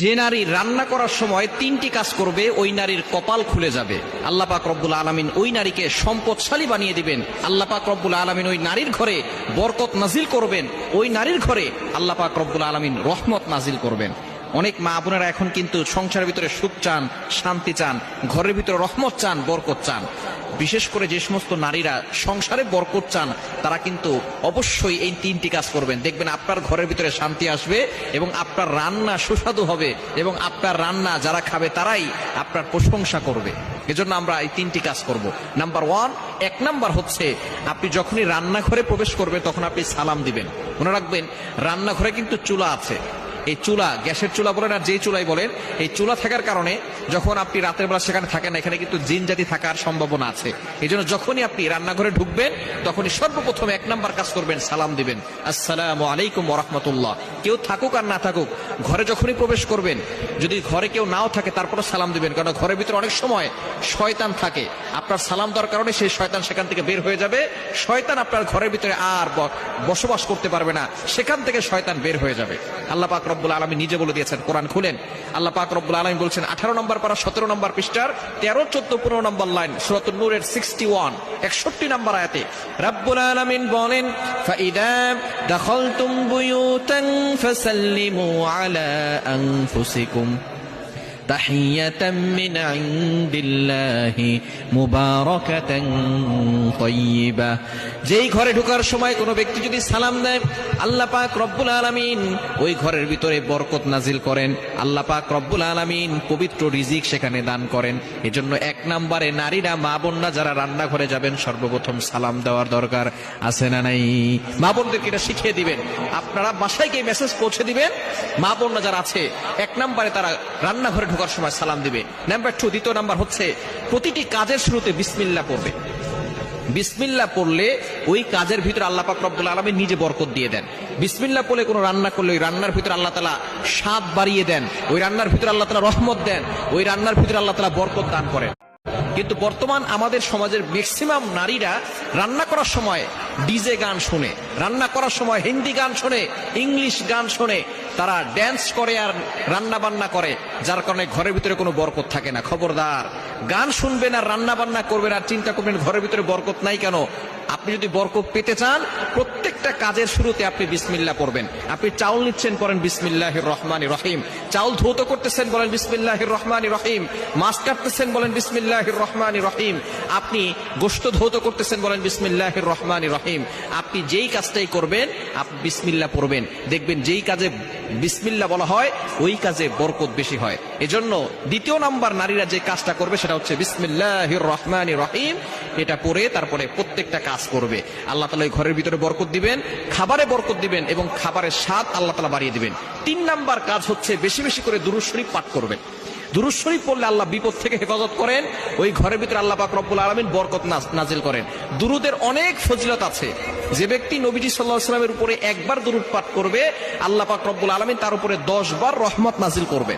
যে নারী রান্না করার সময় তিনটি কাজ করবে, ওই নারীর কপাল খুলে যাবে। আল্লাহ পাক রব্বুল আলমিন ওই নারীকে সম্পদশালী বানিয়ে দিবেন। আল্লাহ পাক রব্বুল আলমিন ওই নারীর ঘরে বরকত নাজিল করবেন। ওই নারীর ঘরে আল্লাহ পাক রব্বুল আলমিন রহমত নাজিল করবেন। অনেক মা বোনেরা এখন কিন্তু সংসারের ভিতরে সুখ চান, শান্তি চান, ঘরের ভিতরে রহমত চান, বরকত চান। বিশেষ করে যে সমস্ত নারীরা সংসারে বরকত চান, তারা কিন্তু অবশ্যই এই তিনটি কাজ করবেন। দেখবেন আপনার ঘরের ভিতরে শান্তি আসবে এবং আপনার রান্না সুস্বাদু হবে এবং আপনার রান্না যারা খাবে তারাই আপনার প্রশংসা করবে। এজন্য আমরা এই তিনটি কাজ করব। নাম্বার ওয়ান, এক নাম্বার হচ্ছে আপনি যখনই রান্নাঘরে প্রবেশ করবেন তখন আপনি সালাম দিবেন। মনে রাখবেন, রান্নাঘরে কিন্তু চুলা আছে। এই চুলা, গ্যাসের চুলা বলেন আর যেই চুলাই বলেন, এই চুলা থাকার কারণে যখন আপনি রাতের বেলা সেখানে থাকেন না, এখানে কিন্তু জিন জাতি থাকার সম্ভাবনা আছে। এই জন্য যখনই আপনি রান্নাঘরে ঢুকবেন, তখনই সর্বপ্রথম এক নাম্বার কাজ করবেন, সালাম দিবেন। আসসালামু আলাইকুম ওরহমতুল্লাহ কেউ থাকুক আর না থাকুক, ঘরে যখনই প্রবেশ করবেন, যদি ঘরে কেউ নাও থাকে তারপরে সালাম দিবেন। কারণ ঘরের ভিতরে অনেক সময় শয়তান থাকে। আপনার সালাম দেওয়ার কারণে সেই শয়তান সেখান থেকে বের হয়ে যাবে। শয়তান আপনার ঘরের ভিতরে আর বসবাস করতে পারবে না। সেখান থেকে শয়তান বের হয়ে যাবে। আল্লাহ পাক রব্বুল আলমী নিজে বলে দিয়েছেন, কোরআন খুলেন। আল্লাহ পাক রব্বুল আলমী বলছেন, আঠারো নম্বর পারা, সতেরো নম্বর পৃষ্ঠার, তেরো, চোদ্দ, পনেরো নম্বর লাইন সুরত নূরের সিক্সটি ওয়ান একষট্টি নম্বর আয়াতে, রব্বুল আলমিন বলেন দখলতুম বুয়ুতান ফাসাল্লিমু আলা আনফুসিকুম। تحية من عند الله مباركة طيبة যেই ঘরে ঢোকার সময় কোনো ব্যক্তি যদি সালাম দেয় আল্লাহ পাক রব্বুল আলামিন ওই ঘরের ভিতরে বরকত নাজিল করেন আল্লাহ পাক রব্বুল আলামিন পবিত্র রিজিক সেখানে দান করেন এজন্য এক নম্বরে নারীরা মা বোনরা যারা রান্নাঘরে যাবেন সর্বপ্রথম সালাম দেওয়ার দরকার আছে না নাই মা বোনদেরকে এটা শিখিয়ে দিবেন আপনারা বাসায় গিয়ে মেসেজ পৌঁছে দিবেন মা বোনরা যারা আছে এক নম্বরে তারা রান্নাঘরে ঢোকার সময় সালাম দিবে। নাম্বার টু দ্বিতীয় নাম্বার হচ্ছে, প্রতিটি কাজের শুরুতে বিসমিল্লা পড়বে। বিসমিল্লা পড়লে ওই কাজের ভিতরে আল্লাহ পাক রব্বুল আলমী নিজে বরকত দিয়ে দেন। বিসমিল্লা পড়লে কোনো রান্না করলে ওই রান্নার ভিতরে আল্লাহ তালা স্বাদ বাড়িয়ে দেন, ওই রান্নার ভিতরে আল্লাহ তালা রহমত দেন, ওই রান্নার ভিতরে আল্লাহ তালা বরকত দান করেন। কিন্তু বর্তমান আমাদের সমাজের ম্যাক্সিমাম নারীরা রান্না করার সময় ডিজে গান শুনে, রান্না করার সময় হিন্দি গান শোনে, ইংলিশ গান শোনে, তারা ড্যান্স করে আর রান্না বান্না করে, যার কারণে ঘরের ভিতরে কোনো বরকত থাকে না। খবরদার, গান শুনবেন আর রান্না বান্না করবেন আর চিন্তা করবেন ঘরের ভিতরে বরকত নাই কেন? আপনি যদি বরকত পেতে চান প্রত্যেকটা কাজের শুরুতে আপনি বিসমিল্লা পড়বেন। আপনি চাউল নিচ্ছেন করেন বিসমিল্লাহির রহমান রহিম। চাউল ধৌত করতেছেন, বলেন বিসমিল্লাহির রহমান রহিম। মাছ কাটতেছেন, বলেন বিসমিল্লাহির রহমান রহিম। আপনি গোস্ত ধৌত করতেছেন, বলেন বিসমিল্লাহির রহমান রহিম। আপনি যেই কাজটাই করবেন, আপনি বিসমিল্লা পড়বেন। দেখবেন যেই কাজে বিসমিল্লা বলা হয়, ওই কাজে বরকত বেশি হয়। এজন্য দ্বিতীয় নাম্বার নারীরা যে কাজটা করবে, সেটা হচ্ছে বিসমিল্লাহির রহমান রহিম। এটা পড়ে তারপরে প্রত্যেকটা কাজ করবে। আল্লাহ তালা ঘরের ভিতরে বরকত দিবেন, খাবারে বরকত দিবেন এবং খাবারের স্বাদ আল্লাহ তালা বাড়িয়ে দিবেন। তিন নাম্বার কাজ হচ্ছে বেশি বেশি করে দুরুদ শরীফ পাঠ করবেন। দুরুদ শরীফ পড়লে আল্লাহ বিপদ থেকে হেফাজত করেন, ওই ঘরের ভিতরে আল্লাহ পাক রব্বুল আলমিন বরকত নাজিল করেন। দুরুদের অনেক ফজিলত আছে। যে ব্যক্তি নবীজি সাল্লাহ সাল্লামের উপরে একবার দুরুদ পাঠ করবে, আল্লাহ পাক রব্বুল আলমিন তার উপরে দশ বার রহমত নাজিল করবে।